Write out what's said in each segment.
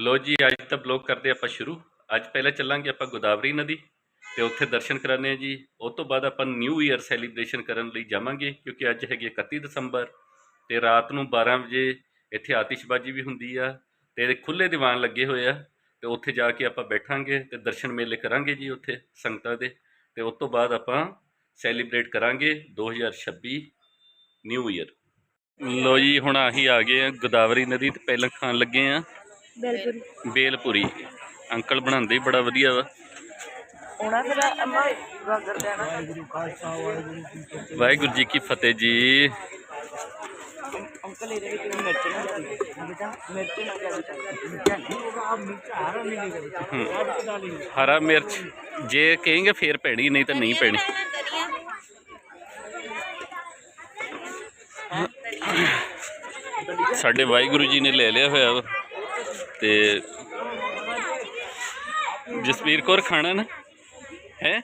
ਲੋ ਜੀ, ਅੱਜ ਤਾਂ ਬਲੌਗ ਕਰਦੇ ਆਪਾਂ ਸ਼ੁਰੂ। ਅੱਜ ਪਹਿਲਾਂ ਚੱਲਾਂਗੇ ਆਪਾਂ ਗੋਦਾਵਰੀ ਨਦੀ ਤੇ ਉੱਥੇ ਦਰਸ਼ਨ ਕਰਾਣੇ ਆ ਜੀ। ਉਸ ਤੋਂ ਬਾਅਦ ਆਪਾਂ ਨਿਊ ਇਅਰ ਸੈਲੀਬ੍ਰੇਸ਼ਨ ਕਰਨ ਲਈ ਜਾਵਾਂਗੇ, ਕਿਉਂਕਿ ਅੱਜ ਹੈਗੀ 31 ਦਸੰਬਰ ਤੇ ਰਾਤ ਨੂੰ 12 ਵਜੇ ਇੱਥੇ ਆਤਿਸ਼ਬਾਜ਼ੀ ਵੀ ਹੁੰਦੀ ਆ ਤੇ ਖੁੱਲੇ ਦੀਵਾਨ ਲੱਗੇ ਹੋਏ ਆ ਤੇ ਉੱਥੇ ਜਾ ਕੇ ਆਪਾਂ ਬੈਠਾਂਗੇ ਤੇ ਦਰਸ਼ਨ ਮੇਲੇ ਕਰਾਂਗੇ ਜੀ ਉੱਥੇ ਸੰਗਤਾਂ ਦੇ। ਤੇ ਉਸ ਤੋਂ ਬਾਅਦ ਆਪਾਂ ਸੈਲੀਬ੍ਰੇਟ ਕਰਾਂਗੇ 2026 ਨਿਊ ਇਅਰ ਲੋ ਜੀ, ਹੁਣ ਆਹੀ ਆ ਗਏ ਆ ਗੋਦਾਵਰੀ ਨਦੀ ਤੇ ਪਹਿਲਾਂ ਖਾਣ ਲੱਗੇ ਆ। ਬੇਲਪੁਰੀ। ਅੰਕਲ ਬਣਾਉਂਦੇ ਹੀ ਬੜਾ ਵਧੀਆ ਵਾ। ਉਹਨਾਂ ਫਿਰ ਅੰਮਾ ਗਾਗਰ ਦੇਣਾ ਵਾਹਿਗੁਰੂ ਜੀ ਕੀ ਫਤਿਹ ਜੀ। ਅੰਕਲ ਇਹਦੇ ਵਿੱਚ ਮਿਰਚ ਨਾ ਬੇਟਾ ਮਿਰਚ ਨਾ? ਹੂੰ। ਹਰਾ ਮਿਰਚ। ਜੇ ਕਹੇਂਗੇ ਫੇਰ ਪੈਣੀ ਨਹੀਂ ਤਾਂ ਨਹੀਂ ਪੈਣੀ। ਸਾਡੇ ਵਾਹਿਗੁਰੂ ਜੀ ਨੇ ਲੈ ਲਿਆ ਹੋਇਆ ਵਾ। ਤੇ ਜਸਵੀਰ ਕੌਰ ਖਾਣਾ ਨਾ? ਹੈ?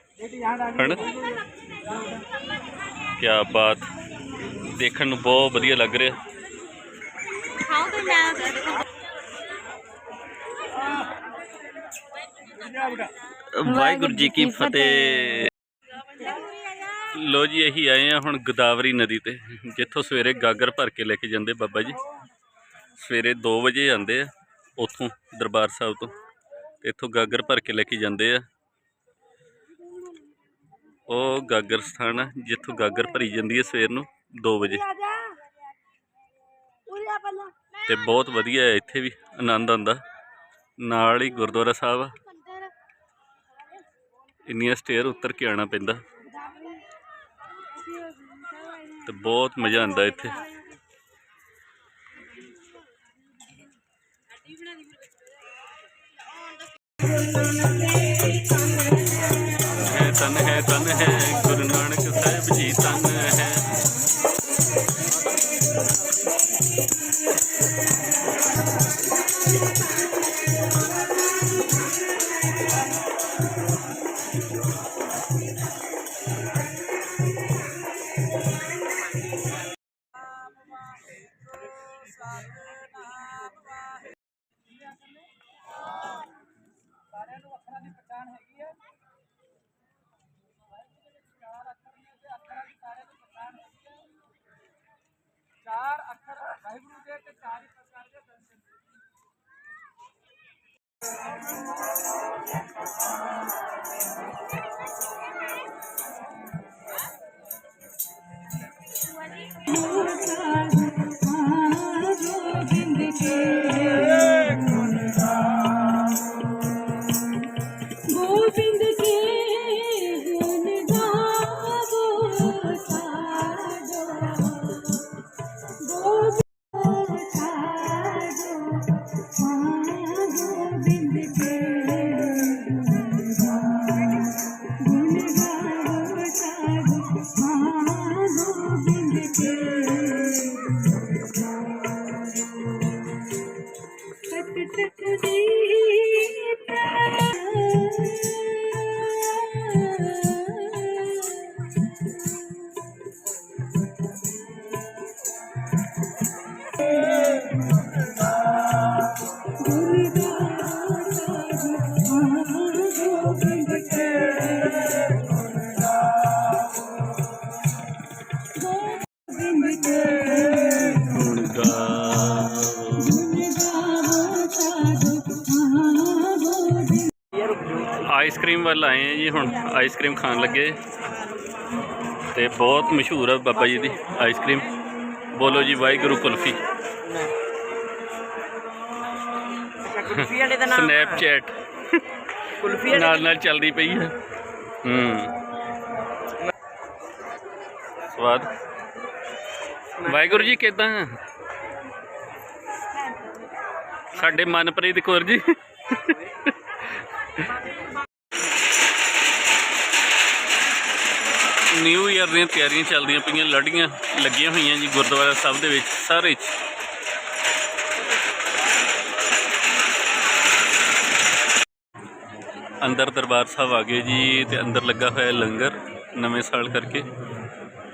ਖਾਣਾ? ਕੀ ਬਾਤ। ਦੇਖਣ ਨੂੰ ਬਹੁਤ ਵਧੀਆ ਲੱਗ ਰਿਹਾ। ਖਾਓ ਤੇ ਮੈਂ ਵਾਹਿਗੁਰੂ ਜੀ ਕੀ ਫਤਿਹ। ਲੋ ਜੀ, ਇਹੀ ਆਏ ਆ ਹੁਣ ਗੋਦਾਵਰੀ ਨਦੀ ਤੇ। ਜਿੱਥੋਂ ਸਵੇਰੇ ਗਾਗਰ ਭਰ ਕੇ ਲੈ ਕੇ ਜਾਂਦੇ ਬਾਬਾ ਜੀ। ਸਵੇਰੇ 2 ਵਜੇ ਆਉਂਦੇ ਆ। ਉੱਥੋਂ ਦਰਬਾਰ ਸਾਹਿਬ ਤੋਂ ਤੇ ਇੱਥੋਂ ਗਾਗਰ ਭਰ ਕੇ ਲੈ ਕੇ ਜਾਂਦੇ ਆ। ਉਹ ਗਾਗਰ ਸਥਾਨ ਆ, ਜਿੱਥੋਂ ਗਾਗਰ ਭਰੀ ਜਾਂਦੀ ਹੈ ਸਵੇਰ ਨੂੰ 2 ਵਜੇ। ਤੇ ਬਹੁਤ ਵਧੀਆ ਹੈ ਇੱਥੇ ਵੀ ਆਨੰਦ ਆਉਂਦਾ। ਨਾਲ ਹੀ ਗੁਰਦੁਆਰਾ ਸਾਹਿਬ ਆ। ਇੰਨੀਆਂ ਸਟੇਅਰ ਉੱਤਰ ਕੇ ਆਉਣਾ ਪੈਂਦਾ। ਤੇ ਬਹੁਤ ਮਜ਼ਾ ਆਉਂਦਾ ਇੱਥੇ। ਤਨ ਹੈ ਤਨ ਹੈ। ਆਈਸਕ੍ਰੀਮ ਵੱਲ ਆਏ ਆ ਜੀ ਹੁਣ ਆਈਸਕ੍ਰੀਮ ਖਾਣ ਲੱਗੇ ਤੇ ਬਹੁਤ ਮਸ਼ਹੂਰ ਆ ਬਾਬਾ ਜੀ ਦੀ ਆਈਸਕ੍ਰੀਮ ਬੋਲੋ ਜੀ ਵਾਹਿਗੁਰੂ ਕੁਲਫੀ ਕੁਲਫੀ ਵਾਲੇ ਦਾ ਨਾਮ ਸਨੈਪਚੈਟ ਕੁਲਫੀ ਨਾਲ ਨਾਲ ਚੱਲਦੀ ਪਈ ਹੈ। ਹੂੰ। ਸਵਾਦ। ਵਾਹਿਗੁਰੂ ਜੀ ਕਿਦਾਂ? ਸਾਡੇ ਮਨਪ੍ਰੀਤ ਕੌਰ ਜੀ। ਨਿਊ ਇਅਰ ਦੀਆਂ ਤਿਆਰੀਆਂ ਚੱਲਦੀਆਂ ਪਈਆਂ ਲੜੀਆਂ ਲੱਗੀਆਂ ਹੋਈਆਂ ਜੀ ਗੁਰਦੁਆਰਾ ਸਾਹਿਬ ਦੇ ਵਿੱਚ ਸਾਰੇ। ਅੰਦਰ ਦਰਬਾਰ ਸਾਹਿਬ ਆ ਗਏ ਜੀ ਤੇ ਅੰਦਰ ਲੱਗਾ ਹੋਇਆ ਲੰਗਰ ਨਵੇਂ ਸਾਲ ਕਰਕੇ।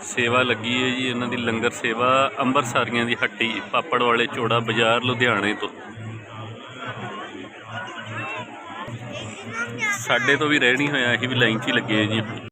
ਸੇਵਾ ਲੱਗੀ ਹੈ ਜੀ, ਇਹਨਾਂ ਦੀ ਲੰਗਰ ਸੇਵਾ ਅੰਬਰਸਾਰੀਆਂ ਦੀ ਹੱਟੀ, ਪਾਪੜ ਵਾਲੇ ਚੋੜਾ ਬਾਜ਼ਾਰ ਲੁਧਿਆਣੇ ਤੋਂ। ਸਾਡੇ ਤੋਂ ਵੀ ਰਹਿ ਨਹੀਂ ਹੋਇਆ ਅਸੀਂ ਵੀ ਲਾਈਨ 'ਚ ਹੀ ਲੱਗੇ ਹੋਏ ਜੀ।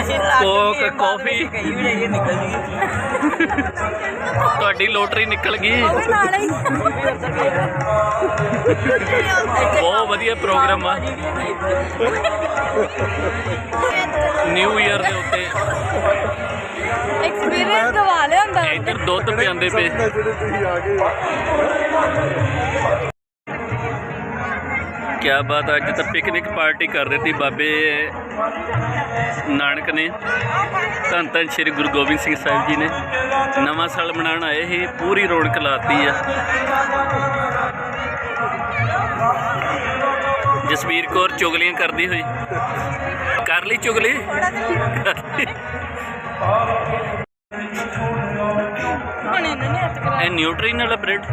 ਅਸੀਂ ਕੋਕ, ਕੌਫੀ। ਵੀ ਨਿਕਲ ਤੁਹਾਡੀ ਲੋਟਰੀ ਨਿਕਲ ਗਈ। ਨਾਲ ਹੀ। ਬਹੁਤ ਵਧੀਆ ਪ੍ਰੋਗਰਾਮ ਆ। ਨਿਊ ਈਅਰ ਦੇ ਉੱਤੇ। ਐਕਸਪੀਰੀਅੰਸ ਗਵਾ ਲਿਆ ਹੁੰਦਾ ਇੱਧਰ ਦੁੱਧ ਪਿਆਉਂਦੇ ਪਏ। ਕਿਆ ਬਾਤ ਅੱਜ ਤਾਂ ਪਿਕਨਿਕ ਪਾਰਟੀ ਕਰ ਦਿੱਤੀ ਬਾਬੇ ਨਾਨਕ ਨੇ। ਧੰਨ ਧੰਨ ਸ੍ਰੀ ਗੁਰੂ ਗੋਬਿੰਦ ਸਿੰਘ ਸਾਹਿਬ ਜੀ ਨੇ। ਨਵਾਂ ਸਾਲ ਮਨਾਉਣ ਆਏ ਸੀ ਪੂਰੀ ਰੌਣਕ ਲਾਤੀ ਆ। ਜਸਵੀਰ ਕੌਰ ਚੁਗਲੀਆਂ ਕਰਦੀ ਹੋਈ। ਕਰ ਲਈ ਚੁਗਲੀ? ਇਹ ਨਿਊਟਰੀਨ ਵਾਲਾ ਬ੍ਰੈਡ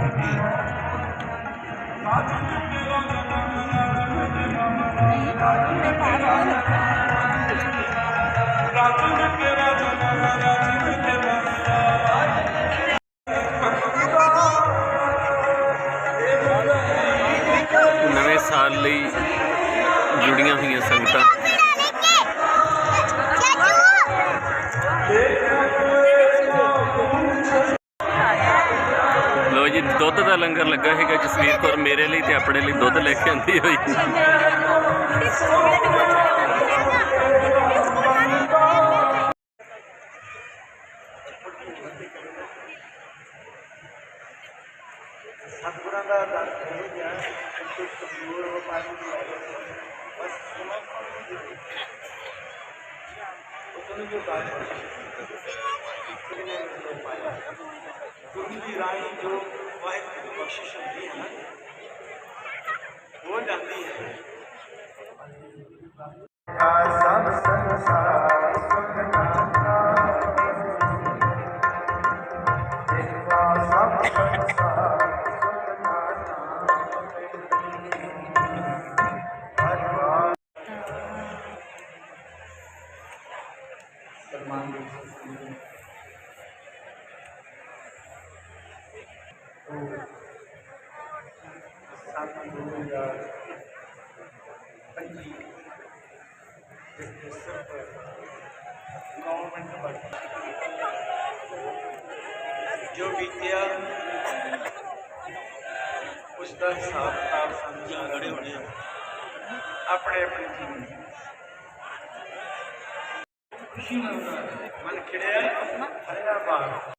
ਨਵੇਂ Yeah. ਜੋ ਬੀਤਿਆ ਉਸ ਦਾ ਹਿਸਾਬ ਕਿਤਾਬ ਸਮਝਾ ਖੜੇ ਹੋਣੇ ਆਪਣੇ ਆਪਣੇ ਜੀਵਨ। ਖੁਸ਼ੀ ਮਨਾਉਣਾ ਮਨ ਖਿੜਿਆ ਹਰਿਆ ਬਾਗ।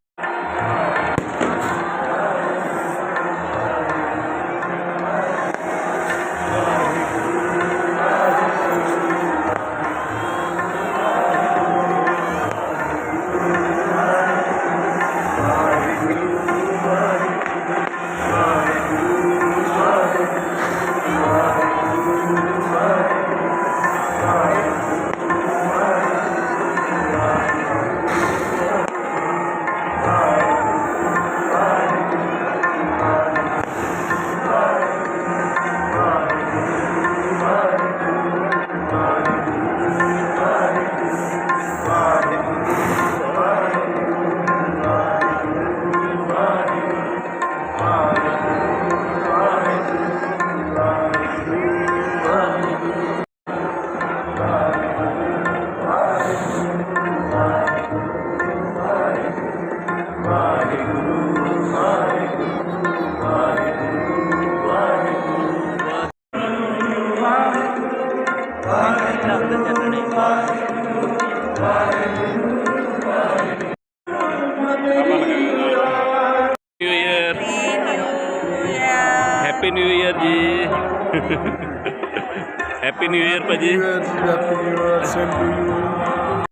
Happy new year ਭਾਜੀ। Happy new year send to you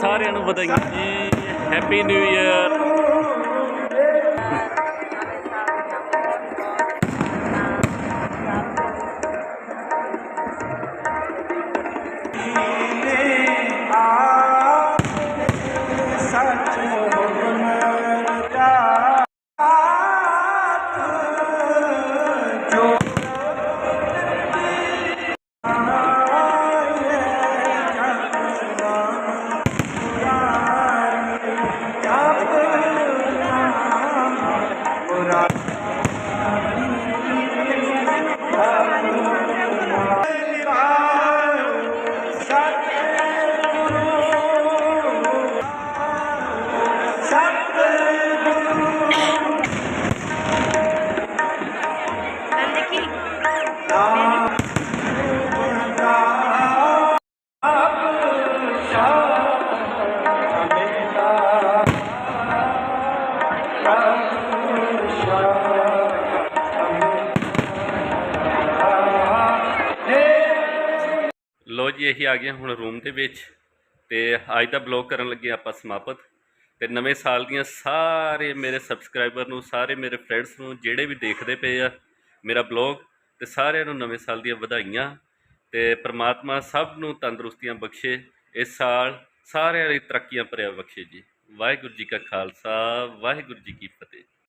ਸਾਰਿਆਂ ਨੂੰ ਵਧਾਈਆਂ ਜੀ। ਹੈਪੀ ਨਿਊ ਇਅਰ ਜੀ ਇਹੀ ਆ ਗਏ ਹੁਣ ਰੂਮ ਦੇ ਵਿੱਚ ਤੇ ਅੱਜ ਦਾ ਬਲੌਗ ਕਰਨ ਲੱਗੇ ਆਪਾਂ ਸਮਾਪਤ। ਤੇ ਨਵੇਂ ਸਾਲ ਦੀਆਂ ਸਾਰੇ ਮੇਰੇ ਸਬਸਕ੍ਰਾਈਬਰ ਨੂੰ, ਸਾਰੇ ਮੇਰੇ ਫਰੈਂਡਸ ਨੂੰ, ਜਿਹੜੇ ਵੀ ਦੇਖਦੇ ਪਏ ਆ ਮੇਰਾ ਬਲੌਗ, ਤੇ ਸਾਰਿਆਂ ਨੂੰ ਨਵੇਂ ਸਾਲ ਦੀਆਂ ਵਧਾਈਆਂ। ਤੇ ਪ੍ਰਮਾਤਮਾ ਸਭ ਨੂੰ ਤੰਦਰੁਸਤੀਆਂ ਬਖਸ਼ੇ, ਇਸ ਸਾਲ ਸਾਰਿਆਂ ਲਈ ਤਰੱਕੀਆਂ ਭਰਿਆ ਬਖਸ਼ੇ ਜੀ। ਵਾਹਿਗੁਰੂ ਜੀ ਕਾ ਖਾਲਸਾ, ਵਾਹਿਗੁਰੂ ਜੀ ਕੀ ਫਤਿਹ।